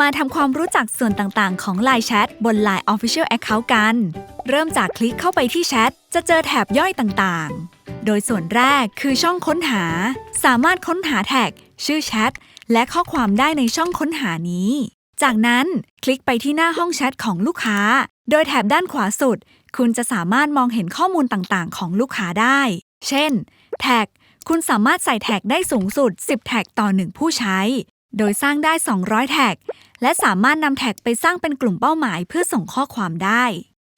มาทำความรู้จักส่วนต่างๆ ของ Line Chat บน Line Official Account กัน เริ่มจากคลิกเข้าไปที่แชทจะเจอแถบย่อยต่างๆ โดยส่วนแรกคือช่องค้นหา สามารถค้นหาแท็ก ชื่อแชท และข้อความได้ในช่องค้นหานี้ จากนั้นคลิกไปที่หน้าห้องแชทของลูกค้า โดยแถบด้านขวาสุด คุณจะสามารถมองเห็นข้อมูลต่างๆ ของลูกค้าได้ เช่น แท็ก คุณสามารถใส่แท็กได้สูงสุด 10 แท็กต่อ 1 ผู้ใช้ โดยสร้างได้ 200 แท็ก และสามารถนำแท็กไปสร้างเป็นกลุ่มเป้าหมายเพื่อส่งข้อความได้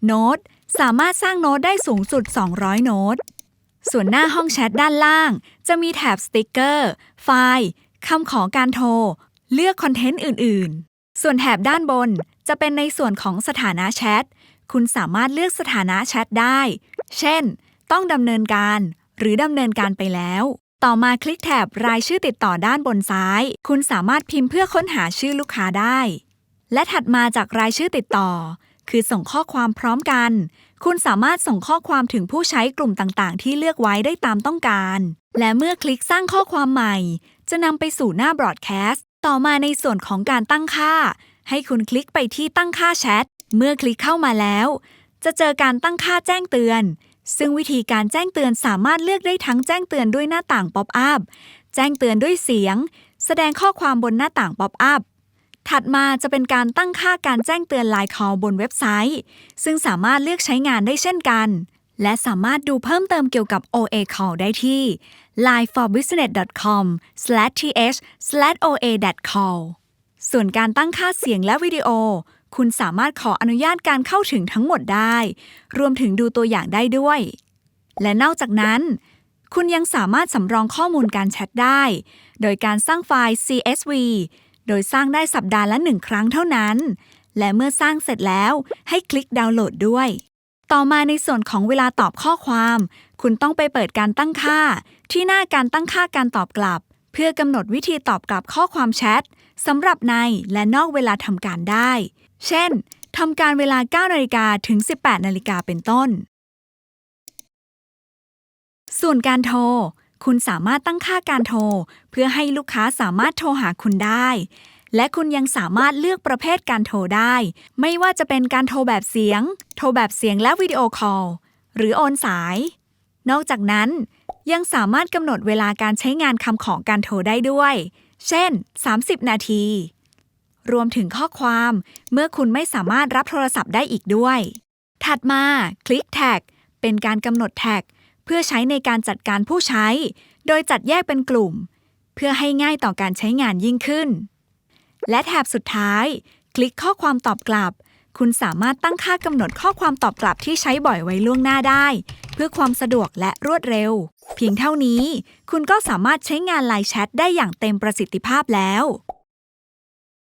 โน้ตสามารถสร้างโน้ตได้สูงสุด 200 โน้ต ส่วนหน้าห้องแชทด้านล่าง จะมีแถบสติกเกอร์ ไฟล์คำขอการโทร เลือกคอนเทนต์อื่น ๆ ส่วนแถบด้านบนจะเป็นในส่วนของสถานะแชท คุณสามารถเลือกสถานะแชทได้ เช่น ต้องดำเนินการ หรือดำเนินการไปแล้ว ต่อมาคลิกแถบรายชื่อติดต่อด้านบนซ้าย คุณสามารถพิมพ์เพื่อค้นหาชื่อลูกค้าได้ และถัดมาจากรายชื่อติดต่อ คือส่งข้อความพร้อมกัน คุณสามารถส่งข้อความถึงผู้ใช้กลุ่มต่างๆ ที่เลือกไว้ได้ตามต้องการ และเมื่อคลิกสร้างข้อความใหม่ จะนำไปสู่หน้าบรอดแคสต์ต่อมาในส่วนของการตั้งค่า ให้คุณคลิกไปที่ตั้งค่าแชทเมื่อคลิกเข้ามาแล้ว จะเจอการตั้งค่าแจ้งเตือน ซึ่งวิธีการแจ้งเตือนสามารถเลือกได้ทั้งแจ้งเตือนด้วยหน้าต่างป๊อปอัพ แจ้งเตือนด้วยเสียง แสดงข้อความบนหน้าต่างป๊อปอัพ ถัดมาจะเป็นการตั้งค่าการแจ้งเตือน Line Call บนเว็บไซต์ ซึ่งสามารถเลือกใช้งานได้เช่นกัน และสามารถดูเพิ่มเติมเกี่ยวกับ OA Call ได้ที่ lineforbusiness.com/th/oa.call ส่วนการตั้งค่าเสียงและวิดีโอ คุณสามารถขออนุญาตการเข้าถึงทั้งหมดได้ รวมถึงดูตัวอย่างได้ด้วย และนอกจากนั้น คุณยังสามารถสำรองข้อมูลการแชทได้ โดยการสร้างไฟล์ CSV โดยสร้างได้สัปดาห์ละหนึ่งครั้งเท่านั้น และเมื่อสร้างเสร็จแล้วให้คลิกดาวน์โหลดด้วย ต่อมาในส่วนของเวลาตอบข้อความ คุณต้องไปเปิดการตั้งค่า ที่หน้าการตั้งค่าการตอบกลับ เพื่อกำหนดวิธีตอบกลับข้อความแชท สำหรับในและนอกเวลาทำการได้ เช่นทำการเวลา 9 นาฬิกาถึง 18 นาฬิกาเป็นต้น ส่วนการโทร คุณสามารถตั้งค่าการโทร เพื่อให้ลูกค้าสามารถโทรหาคุณได้ และคุณยังสามารถเลือกประเภทการโทรได้ ไม่ว่าจะเป็นการโทรแบบเสียง โทรแบบเสียงและวิดีโอคอล หรือโอนสาย นอกจากนั้นยังสามารถกำหนดเวลาการใช้งานคำขอการโทรได้ด้วย เช่น 30 นาที รวมถึงข้อความเมื่อคุณไม่สามารถรับโทรศัพท์ได้อีกด้วย ถัดมาคลิกแท็กเป็นการกำหนดแท็ก เพื่อใช้ในการจัดการผู้ใช้ โดยจัดแยกเป็นกลุ่ม เพื่อให้ง่ายต่อการใช้งานยิ่งขึ้น และแถบสุดท้าย คลิกข้อความตอบกลับ คุณสามารถตั้งค่ากำหนดข้อความตอบกลับที่ใช้บ่อยไว้ล่วงหน้าได้ เพื่อความสะดวกและรวดเร็ว เพียงเท่านี้คุณก็สามารถใช้งานไลน์แชทได้อย่างเต็มประสิทธิภาพแล้ว